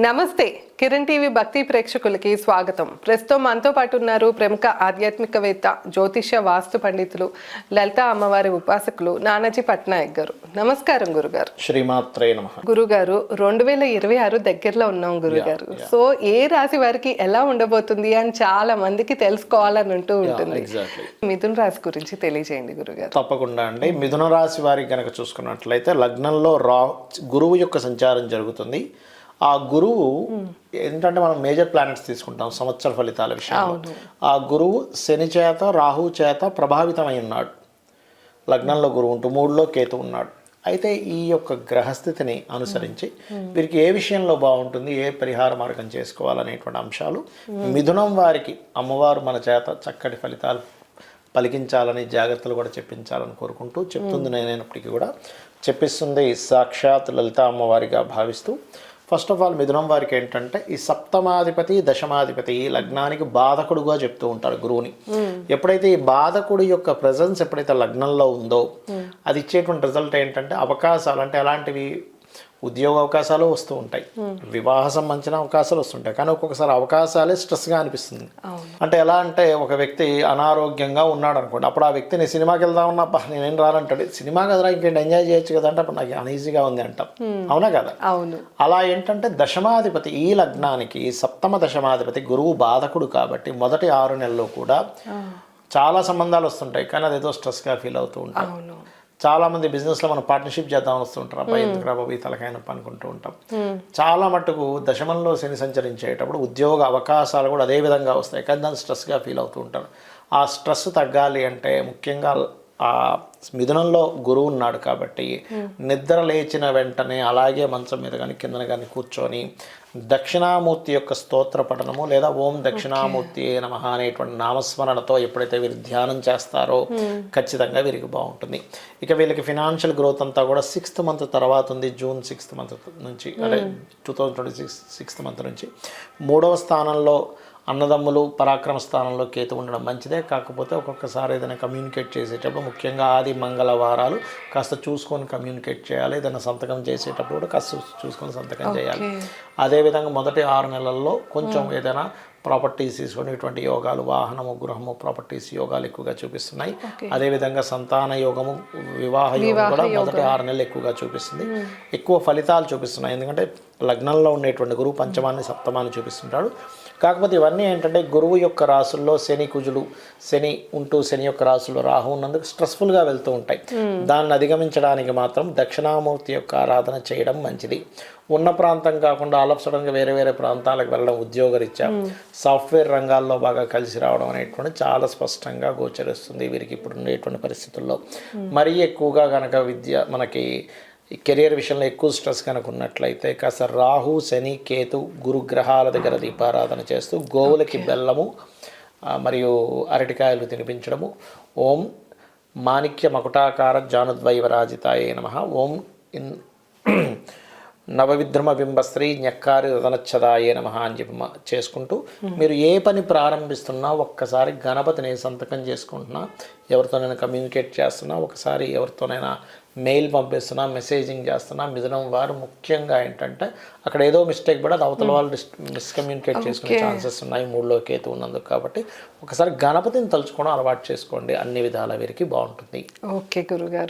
నమస్తే. కిరణ్ టీవీ భక్తి ప్రేక్షకులకి స్వాగతం. ప్రస్తుతం మనతో పాటు ఉన్నారు ప్రముఖ ఆధ్యాత్మికవేత్త జ్యోతిష్య వాస్తు పండితులు లలిత అమ్మవారి ఉపాసకులు నానాజీ పట్నాయక్ గారు. నమస్కారం గురుగారు. శ్రీమాత్రే నమ. గురుగారు రెండు వేల ఇరవై ఆరు దగ్గరలో ఉన్నాం గురుగారు. సో ఏ రాశి వారికి ఎలా ఉండబోతుంది అని చాలా మందికి తెలుసుకోవాలని ఉంటూ ఉంటుంది. మిథున్ రాశి గురించి తెలియజేయండి గురుగారు. తప్పకుండా అండి. మిథున రాశి వారికి కనుక చూసుకున్నట్లయితే లగ్నంలో రా గురువు యొక్క సంచారం జరుగుతుంది. ఆ గురువు ఏంటంటే మనం మేజర్ ప్లానెట్స్ తీసుకుంటాం సంవత్సర ఫలితాల విషయంలో. ఆ గురువు శని చేత రాహు చేత ప్రభావితమై ఉన్నాడు. లగ్నంలో గురువు ఉంటూ మూడులో కేతు ఉన్నాడు. అయితే ఈ యొక్క గ్రహస్థితిని అనుసరించి వీరికి ఏ విషయంలో బాగుంటుంది ఏ పరిహార మార్గం చేసుకోవాలనేటువంటి అంశాలు మిథునం వారికి అమ్మవారు మన చేత చక్కటి ఫలితాలు పలికించాలని జాగ్రత్తలు కూడా చెప్పించాలని కోరుకుంటూ చెప్తుంది నేనైనప్పటికీ కూడా. చెప్పిస్తుంది సాక్షాత్ లలిత అమ్మవారిగా భావిస్తూ ఫస్ట్ ఆఫ్ ఆల్ మిథునం వారికి ఏంటంటే ఈ సప్తమాధిపతి దశమాధిపతి ఈ లగ్నానికి బాధకుడుగా చెప్తూ ఉంటారు గురువుని. ఎప్పుడైతే ఈ బాధకుడి యొక్క ప్రజెన్స్ ఎప్పుడైతే లగ్నంలో ఉందో అది ఇచ్చేటువంటి రిజల్ట్ ఏంటంటే అవకాశాలు అంటే ఎలాంటివి? ఉద్యోగ అవకాశాలు వస్తూ ఉంటాయి. వివాహ సంబంధించిన అవకాశాలు వస్తుంటాయి కానీ ఒక్కొక్కసారి అవకాశాలే స్ట్రెస్గా అనిపిస్తుంది. అంటే ఎలా అంటే ఒక వ్యక్తి అనారోగ్యంగా ఉన్నాడు అనుకోండి అప్పుడు ఆ వ్యక్తిని సినిమాకి వెళ్దామన్నా అబ్బా నేనేం రానంటాడు. సినిమా కదరా ఇంకేంటి ఎంజాయ్ చేయొచ్చు కదా అంటే అప్పుడు నాకు అన్ఈజీగా ఉంది అంటాం. అవునా కదా? అవును. అలా ఏంటంటే దశమాధిపతి ఈ లగ్నానికి సప్తమ దశమాధిపతి గురువు బాధకుడు కాబట్టి మొదటి ఆరు నెలల్లో కూడా చాలా సంబంధాలు వస్తుంటాయి. కానీ అదేదో స్ట్రెస్గా ఫీల్ అవుతూ ఉంటాం అవును చాలా మంది బిజినెస్లో మనం పార్ట్నర్షిప్ చేద్దాం వస్తుంటారు. అబ్బాయి ఎందుకు రా బాబు ఈ తలకాయ నొప్పి అనుకుంటూ ఉంటాం. చాలా మట్టుకు దశమంలో శని సంచరించేటప్పుడు ఉద్యోగ అవకాశాలు కూడా అదే విధంగా వస్తాయి. కానీ దాన్ని స్ట్రెస్గా ఫీల్ అవుతూ ఉంటారు. ఆ స్ట్రెస్ తగ్గాలి అంటే ముఖ్యంగా ఆ మిథునంలో గురువు ఉన్నాడు కాబట్టి నిద్ర లేచిన వెంటనే అలాగే మంచం మీద కానీ కిందన కానీ కూర్చొని దక్షిణామూర్తి యొక్క స్తోత్ర పఠనము లేదా ఓం దక్షిణామూర్తి నమ అనేటువంటి నామస్మరణతో ఎప్పుడైతే వీరు ధ్యానం చేస్తారో ఖచ్చితంగా వీరికి బాగుంటుంది. ఇక వీళ్ళకి ఫినాన్షియల్ గ్రోత్ అంతా కూడా సిక్స్త్ మంత్ తర్వాత ఉంది జూన్ సిక్స్త్ మంత్ నుంచి అంటే two thousand twenty six sixth month నుంచి మూడవ స్థానంలో అన్నదమ్ములు పరాక్రమ స్థానంలో కేతు ఉండడం మంచిదే. కాకపోతే ఒక్కొక్కసారి ఏదైనా కమ్యూనికేట్ చేసేటప్పుడు ముఖ్యంగా ఆది మంగళవారాలు కాస్త చూసుకొని కమ్యూనికేట్ చేయాలి. ఏదైనా సంతకం చేసేటప్పుడు కూడా కాస్త చూసుకొని సంతకం చేయాలి. అదేవిధంగా మొదటి ఆరు నెలల్లో కొంచెం ఏదైనా ప్రాపర్టీస్ తీసుకొని ఇటువంటి యోగాలు వాహనము గృహము ప్రాపర్టీస్ యోగాలు ఎక్కువగా చూపిస్తున్నాయి. అదేవిధంగా సంతాన యోగము వివాహ యోగం కూడా మొదటి ఆరు నెలలు ఎక్కువగా చూపిస్తుంది. ఎక్కువ ఫలితాలు చూపిస్తున్నాయి. ఎందుకంటే లగ్నంలో ఉండేటువంటి గురువు పంచమాన్ని సప్తమాన్ని చూపిస్తుంటాడు. కాకపోతే ఇవన్నీ ఏంటంటే గురువు యొక్క రాసుల్లో శని కుజులు శని ఉంటూ శని యొక్క రాసుల్లో రాహు ఉన్నందుకు స్ట్రెస్ఫుల్గా వెళ్తూ ఉంటాయి. దాన్ని అధిగమించడానికి మాత్రం దక్షిణామూర్తి యొక్క ఆరాధన చేయడం మంచిది. ఉన్న ప్రాంతం కాకుండా ఆల్ సడన్గా వేరే వేరే ప్రాంతాలకు వెళ్ళడం ఉద్యోగరీత్యా సాఫ్ట్వేర్ రంగాల్లో బాగా కలిసి రావడం అనేటువంటి చాలా స్పష్టంగా గోచరిస్తుంది వీరికి ఇప్పుడు ఉండేటువంటి పరిస్థితుల్లో. మరీ ఎక్కువగా కనుక విద్య మనకి ఈ కెరియర్ విషయంలో ఎక్కువ స్ట్రెస్ కనుక ఉన్నట్లయితే కాస్త రాహు శని కేతు గురుగ్రహాల దగ్గర దీపారాధన చేస్తూ గోవులకి బెల్లము మరియు అరటికాయలు తినిపించడము. ఓం మాణిక్య మకుటాకార జానుద్వైవరాజితాయే నమ. ఓం ఇన్ నవవిద్రమ బింబశ్రీ ఞక్కారి రదనచ్చదాయే నమ అని చెప్పి చేసుకుంటూ మీరు ఏ పని ప్రారంభిస్తున్నా ఒక్కసారి గణపతిని సంతకం చేసుకుంటున్నా ఎవరితోనైనా కమ్యూనికేట్ చేస్తున్నా ఒకసారి ఎవరితోనైనా మెయిల్ పంపిస్తున్నా మెసేజింగ్ చేస్తున్నా మిథునం వారు ముఖ్యంగా ఏంటంటే అక్కడ ఏదో మిస్టేక్ పడి అది అవతల వాళ్ళు మిస్కమ్యూనికేట్ చేసుకునే ఛాన్సెస్ ఉన్నాయి మూడులో కేతు ఉన్నందుకు కాబట్టి ఒకసారి గణపతిని తలుచుకోవడం అలవాటు చేసుకోండి. అన్ని విధాల వీరికి బాగుంటుంది. ఓకే గురుగారు.